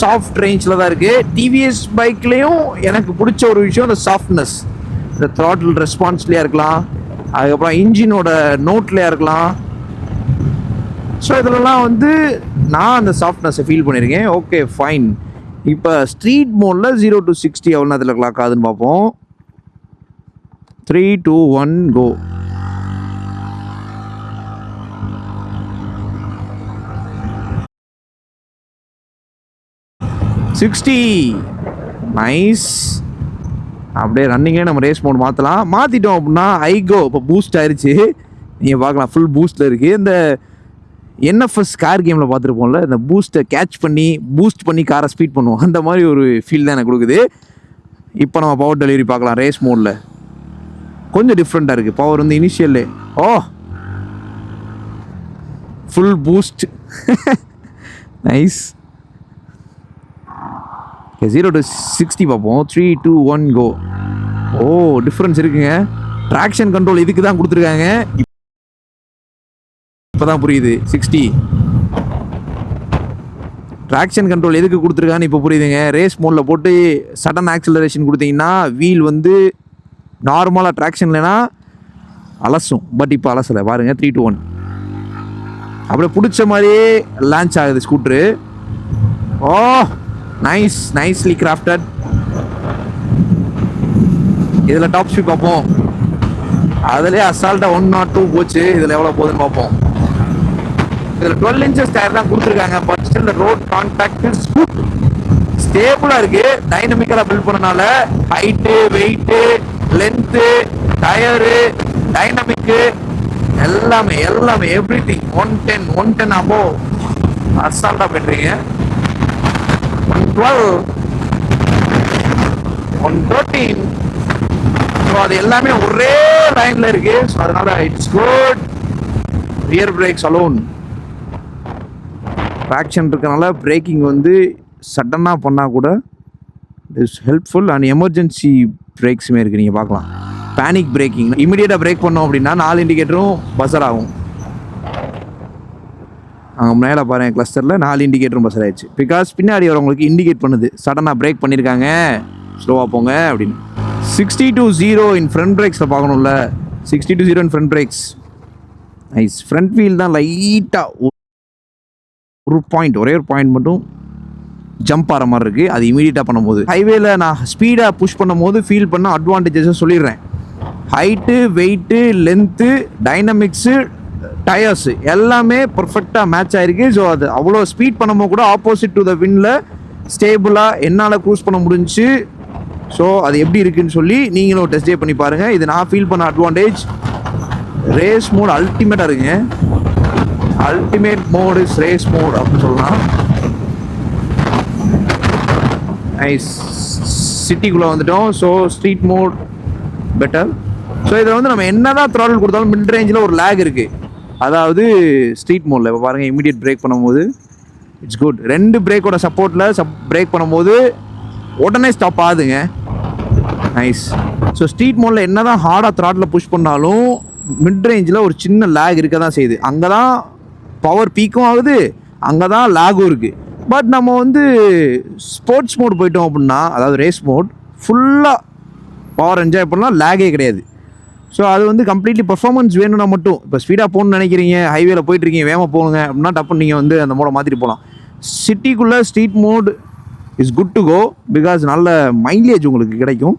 சாஃப்ட் ரேஞ்சில் தான் இருக்கு. டிவிஎஸ் பைக்லேயும் எனக்கு பிடிச்ச ஒரு விஷயம் இந்த சாஃப்ட்னஸ் இந்த த்ராட்டில் ரெஸ்பான்ஸ்லேயே இருக்கலாம். அதுக்கப்புறம் இன்ஜினோட நோட்லேயே இருக்கலாம் ஸோ இதிலலாம் வந்து நான் அந்த சாஃப்ட்னஸை ஃபீல் பண்ணியிருக்கேன் ஓகே ஃபைன் இப்போ ஸ்ட்ரீட் மோடில் ஜீரோ டு சிக்ஸ்டி எவ்வளோ நேரத்தில் கிளாக் ஆகுதுன்னு பார்ப்போம். Three two one go sixty nice அப்படியே ரன்னிங்கே நம்ம ரேஸ் மோட் மாற்றலாம் மாற்றிட்டோம் அப்படின்னா ஐகோ இப்போ பூஸ்ட் ஆயிடுச்சு நீங்கள் பார்க்கலாம் ஃபுல் பூஸ்ட்டில் இருக்குது இந்த என்எஃப்எஸ் கார் கேமில் பார்த்துருப்போம்ல இந்த பூஸ்ட்டை கேட்ச் பண்ணி பூஸ்ட் பண்ணி காரை ஸ்பீட் பண்ணுவோம். அந்த மாதிரி ஒரு ஃபீல் தான் எனக்கு கொடுக்குது. இப்போ நம்ம பவர் டெலிவரி பார்க்கலாம் ரேஸ் மோடில் கொஞ்சம் டிஃப்ரெண்ட்டாக இருக்குது பவர் வந்து இனிஷியல்லே ஓ! Full boost nice okay zero to sixty பார்ப்போம் three two one go oh difference இருக்குங்க. ட்ராக்ஷன் கண்ட்ரோல் இதுக்கு தான் கொடுத்துருக்காங்க. இப்போ தான் புரியுது. சிக்ஸ்டி ட்ராக்ஷன் கண்ட்ரோல் எதுக்கு கொடுத்துருக்கான்னு இப்போ புரியுதுங்க. ரேஸ் மோடில் போட்டு சடன் ஆக்சிலரேஷன் கொடுத்தீங்கன்னா வீல் வந்து நார்மலாக ட்ராக்ஷன்லனா அலசும். பட் இப்போ அலசலை. பாருங்கள் த்ரீ டூ ஒன் அப்படியே பிடிச்ச மாதிரியே லான்ச் ஆகுது scooter oh! Nice nicely crafted இதில் டாப் ஸ்பீட் பார்ப்போம். அதுலேயே அசால்ட்டாக ஒன் நாட் டூ போச்சு. இதில் எவ்வளோ போகுதுன்னு பார்ப்போம். இதில் டுவெல் இன்ச்சஸ் டயர் தான் கொடுத்துருக்காங்க. But still road contact scoot ஸ்டேபிளாக இருக்கு. டைனமிக்கலாக பில்ட் பண்ணனால height weight length tyre dynamic எல்லாமே எல்லாமே everything one ten one ten above அசால்ட்டாக பண்ணுறீங்க டுவெல் ஒன் தேர்ட்டீன் ஸோ அது எல்லாமே ஒரே லைனில் இருக்கு. ஸோ அதனால it's good rear brakes alone traction இருக்கனால பிரேக்கிங் வந்து சடனாக பண்ணால் கூட இட்ஸ் ஹெல்ப்ஃபுல் அண்ட் எமர்ஜென்சி பிரேக்ஸுமே இருக்குது நீங்கள் பார்க்கலாம். பேனிக் பிரேக்கிங் இமீடியட்டாக பிரேக் பண்ணோம் அப்படின்னா நாலு இண்டிகேட்டரும் பசர் ஆகும். அங்கே மேலே பாருங்க கிளஸ்டரில் நாலு இண்டிகேட்டரும் பஸ் ஆயிடுச்சு. பிகாஸ் பின்னாடி வரவங்களுக்கு இண்டிகேட் பண்ணுது. சடனாக பிரேக் பண்ணியிருக்காங்க ஸ்லோவாக போங்க அப்படின்னு. Sixty to zero in front பிரேக்ஸில் பார்க்கணும்ல. Sixty to zero in front brakes nice front wheel தான் லைட்டாக ஒரு பாயிண்ட் ஒரே ஒரு பாயிண்ட் மட்டும் ஜம்ப் ஆகிற மாதிரி இருக்குது அது இமீடியட்டாக பண்ணும்போது. ஹைவேல நான் ஸ்பீடாக புஷ் பண்ணும்போது ஃபீல் பண்ண அட்வான்டேஜஸை சொல்லிடுறேன். Height weight length dynamics tyres எல்லாமே பர்ஃபெக்டாக மேட்ச் ஆயிருக்கு. ஸோ அது அவ்வளோ ஸ்பீட் பண்ணும்போது கூட ஆப்போசிட் டு த வின்ல ஸ்டேபிளாக என்னால் க்ரூஸ் பண்ண முடிஞ்சு. ஸோ அது எப்படி இருக்குன்னு சொல்லி நீங்களும் டெஸ்ட் டே பண்ணி பாருங்கள் இது நான் ஃபீல் பண்ண அட்வான்டேஜ் ரேஸ் மோட் அல்டிமேட்டாக இருக்குங்க. Ultimate mode is race mode அப்படின்னு சொல்லலாம். நைஸ் சிட்டிக்குள்ளே வந்துட்டோம். So street mode better so இதில் வந்து நம்ம என்ன தான் த்ராடல் கொடுத்தாலும் மிட் ரேஞ்சில் ஒரு லேக் இருக்குது அதாவது ஸ்ட்ரீட் மோடில் இப்போ பாருங்கள் இமீடியட் பிரேக் பண்ணும்போது இட்ஸ் குட் ரெண்டு பிரேக்கோட சப்போர்ட்டில் சப் பிரேக் பண்ணும்போது உடனே ஸ்டாப் ஆகுதுங்க. நைஸ் ஸோ ஸ்ட்ரீட் மோடில் என்ன தான் ஹார்டாக த்ராட்டில் புஷ் பண்ணாலும் மிட் ரேஞ்சில் ஒரு சின்ன லேக் இருக்க தான் செய்யுது. அங்கே தான் பவர் பீக்கும் ஆகுது அங்கே தான் லேகும் இருக்குது பட் நம்ம வந்து ஸ்போர்ட்ஸ் மோட் போயிட்டோம் அப்படின்னா அதாவது ரேஸ் மோட் ஃபுல்லாக பவர் என்ஜாய் பண்ணலாம் லேகே கிடையாது. ஸோ அது வந்து கம்ப்ளீட்லி பர்ஃபார்மன்ஸ் வேணும்னா மட்டும் இப்போ ஸ்பீடாக போகணும்னு நினைக்கிறீங்க ஹைவேல போயிட்டு இருக்கீங்க வேகமாக போகணுங்க அப்படின்னா டப்புன்னு நீங்கள் வந்து அந்த மோடை மாற்றிட்டு போகலாம். சிட்டிக்குள்ளே street mode is good to go because நல்ல மைலேஜ் உங்களுக்கு கிடைக்கும்.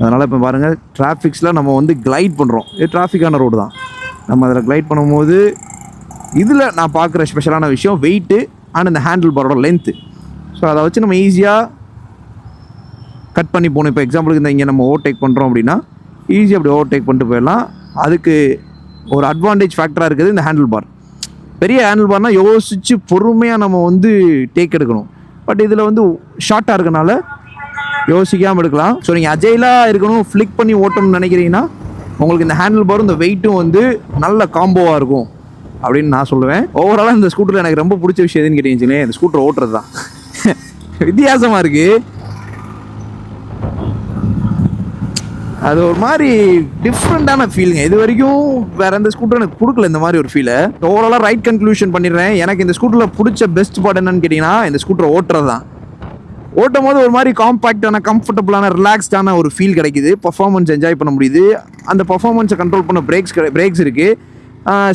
அதனால் இப்போ பாருங்கள் டிராஃபிக்ஸில் நம்ம வந்து கிளைட் பண்ணுறோம் இது டிராஃபிக்கான ரோடு தான். நம்ம அதில் கிளைட் பண்ணும்போது இதில் நான் பார்க்குற ஸ்பெஷலான விஷயம் வெயிட்டு அண்ட் இந்த ஹேண்டில் பாரோட லென்த்து ஸோ அதை வச்சு நம்ம ஈஸியாக கட் பண்ணி போகணும். இப்போ எக்ஸாம்பிளுக்கு இந்த இங்கே நம்ம ஓவர்டேக் பண்ணுறோம் அப்படின்னா ஈஸியாக அப்படி ஓவர்டேக் பண்ணிட்டு போயிடலாம். அதுக்கு ஒரு அட்வான்டேஜ் ஃபேக்டராக இருக்குது இந்த ஹேண்டில் பார் பெரிய ஹேண்டில் பார்னால் யோசித்து பொறுமையாக நம்ம வந்து டேக் எடுக்கணும். பட் இதில் வந்து ஷார்ட்டாக இருக்கனால யோசிக்காமல் எடுக்கலாம். ஸோ நீங்கள் அஜைலாக இருக்கணும் ஃப்ளிக் பண்ணி ஓட்டணும்னு நினைக்கிறீங்கன்னா உங்களுக்கு இந்த ஹேண்டில் பாரும் இந்த வெயிட்டும் வந்து நல்ல காம்போவாக இருக்கும். அப்படின்னு நான் சொல்லுவேன். ஓவராலாக இந்த ஸ்கூட்டரில் எனக்கு ரொம்ப பிடிச்ச விஷயம் எதுன்னு கேட்டீங்கன்னு இந்த ஸ்கூட்டர் ஓட்டுறது தான் வித்தியாசமாக இருக்குது அது ஒரு மாதிரி டிஃப்ரெண்டான ஃபீலுங்க இது வரைக்கும் வேற எந்த ஸ்கூட்டர் எனக்கு கொடுக்கல இந்த மாதிரி ஒரு ஃபீலை ஓவராலாக ரைட் கன்க்ளூஷன் பண்ணிடுறேன். எனக்கு இந்த ஸ்கூட்டரில் பிடிச்ச பெஸ்ட் பார்ட் என்னன்னு கேட்டிங்கன்னா இந்த ஸ்கூட்டரை ஓட்டுறது தான். ஓட்டும் போது ஒரு மாதிரி காம்பாக்டான கம்ஃபர்டபுளான ரிலாக்ஸ்டான ஒரு ஃபீல் கிடைக்குது. பர்ஃபார்மன்ஸ் என்ஜாய் பண்ண முடியுது. அந்த பர்ஃபார்மன்ஸை கண்ட்ரோல் பண்ண பிரேக்ஸ் பிரேக்ஸ் இருக்குது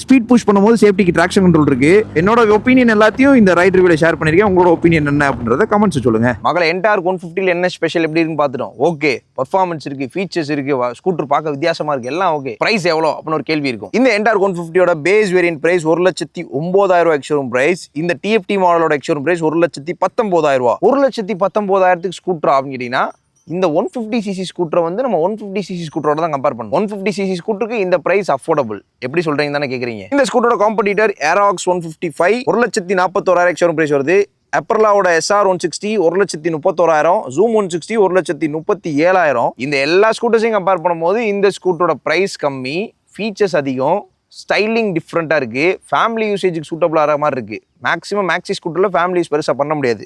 ஸ்பீட் புஷ் பண்ணும்போது சேஃப்டிக்கு ட்ராக்ஷன் கண்ட்ரோல் இருக்குது என்னோட ஒப்பீனியன் எல்லாத்தையும் இந்த ரைட் ரிவியூல ஷேர் பண்ணிருக்கேன் உங்களோட ஒப்பீனியன் என்ன அப்படின்றத கமெண்ட்ஸ் சொல்லுங்கள் மகளை என்டார் ஒன் ஃபிஃப்டியில் என்ன ஸ்பெஷல் எப்படி இருக்குன்னு பார்த்துட்டோம். ஓகே பர்ஃபார்மன்ஸ் இருக்கு ஃபீச்சர்ஸ் இருக்கு ஸ்கூட்டர் பார்க்க வித்தியாசமா இருக்கு எல்லாம் ஓகே பிரைஸ் எவ்வளோ அப்படின்னு ஒரு கேள்வி இருக்கும். இந்த என்டார் ஒன் ஃபிஃப்டியோட பேஸ் வேரியன்ட் பிரைஸ் ஒரு லட்சத்தி ஒன்பதாயிரம் ரூபாய் எக்ஷோரூம் பிரைஸ் இந்த டிஎஃப்டி மாடலோட எக்ஷோரூம் பிரைஸ் ஒரு லட்சத்தி பத்தொன்பதாயிரம் ரூபா ஒரு லட்சத்தி பத்தொன்பதாயிரத்துக்கு ஸ்கூட்டர் அப்படின்னு கேட்டீங்கன்னா இந்த ஒன் ஃபிஃப்டி சிசி ஸ்கூட்டரை வந்து நம்ம ஒன் ஃபிஃப்டி சிசி ஸ்கூட்டரோட தான் கம்பேர் பண்ணுவோம். ஒன் ஃபிஃப்டி சிசி ஸ்கூட்டருக்கு இந்த பிரைஸ் அஃபோர்டபுள் எப்படி சொல்றீங்க தானே கேட்குறீங்க இந்த ஸ்கூட்டரோட competitor Aerox one fifty five ஒரு லட்சத்தி நாற்பத்தோராயிரம் ஷோரூம் பிரைஸ் வருது. அப்பர்லாவோட எஸ்ஆர் ஒன் சிக்ஸ்டி ஒரு லட்சத்தி முப்பத்தோராயிரம் ஜூம் ஒன் சிக்ஸ்டி ஒரு லட்சத்தி முப்பத்தி ஏழாயிரம். இந்த எல்லா ஸ்கூட்டர்ஸையும் கம்பேர் பண்ணும்போது இந்த ஸ்கூட்டரோட ப்ரைஸ் கம்மி. ஃபீச்சர்ஸ் அதிகம். ஸ்டைலிங் டிஃப்ரெண்ட்டாக இருக்குது ஃபேமிலி யூசேஜுக்கு சூட்டபிள் ஆகிற மாதிரி இருக்குது மேக்ஸிமம் மேக்ஸி ஸ்கூட்டரில் ஃபேமிலி யூஸ் பெருசாக பண்ண முடியாது.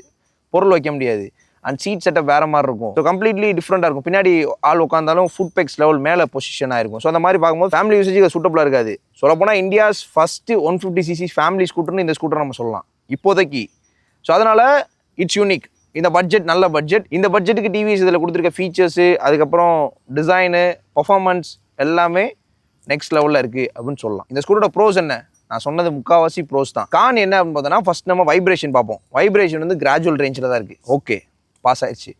பொருள் வைக்க முடியாது. அண்ட் சீட் செட்டப் வேறு மாதிரி இருக்கும். ஸோ கம்ப்ளீட்லி டிஃப்ரெண்ட்டாக இருக்கும். பின்னாடி ஆள் உட்காந்தாலும் ஃபுட் பெக்ஸ் லெவல் மேலே பொசிஷனாக இருக்கும். ஸோ அந்த மாதிரி பார்க்கும்போது ஃபேமிலி யூசேஜுக்கு சூட்டபிளாக இருக்காது. சொல்லப்போனால் India's first one fifty CC family ஸ்கூட்டர்னு இந்த ஸ்கூட்டர் நம்ம சொல்லலாம். இப்போதைக்கு. ஸோ அதனால் இட்ஸ் யூனிக் இந்த பட்ஜெட் நல்ல பட்ஜெட் இந்த பட்ஜெட்டுக்கு டிவிஎஸ் இதில் கொடுத்துருக்க ஃபீச்சர்ஸு அதுக்கப்புறம் டிசைனு பர்ஃபார்மன்ஸ் எல்லாமே நெக்ஸ்ட் லெவலில் இருக்குது அப்படின்னு சொல்லலாம். இந்த ஸ்கூட்டரோட ப்ரோஸ் என்ன? நான் சொன்னது முக்காவாசி ப்ரோஸ் தான். கான் என்ன அப்படின்னு பார்த்தோன்னா ஃபஸ்ட் நம்ம வைப்ரேஷன் பார்ப்போம். வைப்ரேஷன் வந்து கிராஜுவல் ரேஞ்சில் தான் இருக்குது ஓகே பாஸ் ஆயிடுச்சு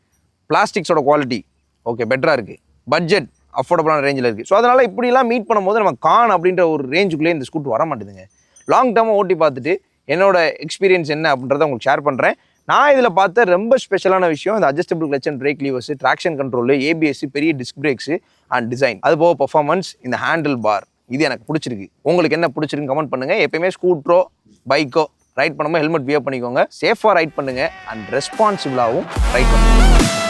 பிளாஸ்டிக்ஸோட குவாலிட்டி ஓகே பெட்டராக இருக்குது பட்ஜெட் அஃபோர்டபுளான ரேஞ்சில் இருக்குது ஸோ அதனால் இப்படிலாம் மீட் பண்ணும்போது நம்ம கான் அப்படின்ற ஒரு ரேஞ்சுக்குள்ளே இந்த ஸ்கூட்டர் வர மாட்டேதுங்க. லாங் டேர்மாக ஓட்டி பார்த்துட்டு என்னோட எக்ஸ்பீரியன்ஸ் என்ன அப்படின்றத உங்களுக்கு ஷேர் பண்ணுறேன் நான் இதில் பார்த்த ரொம்ப ஸ்பெஷலான விஷயம் இந்த adjustable clutch and brake levers traction control ABS பெரிய டிஸ்க் பிரேக்ஸ் அண்ட் டிசைன் அது போக பர்ஃபார்மன்ஸ் இந்த ஹேண்டில் பார் இது எனக்கு பிடிச்சிருக்கு. உங்களுக்கு என்ன பிடிச்சிருக்குன்னு கமெண்ட் பண்ணுங்கள் எப்பயுமே ஸ்கூட்டரோ பைக்கோ ரைட் பண்ணும்போது ஹெல்மெட் வியர் பண்ணிக்கோங்க. சேஃபாக ரைட் பண்ணுங்கள் அண்ட் ரெஸ்பான்சிபிளாகவும் ரைட் பண்ணுங்கள்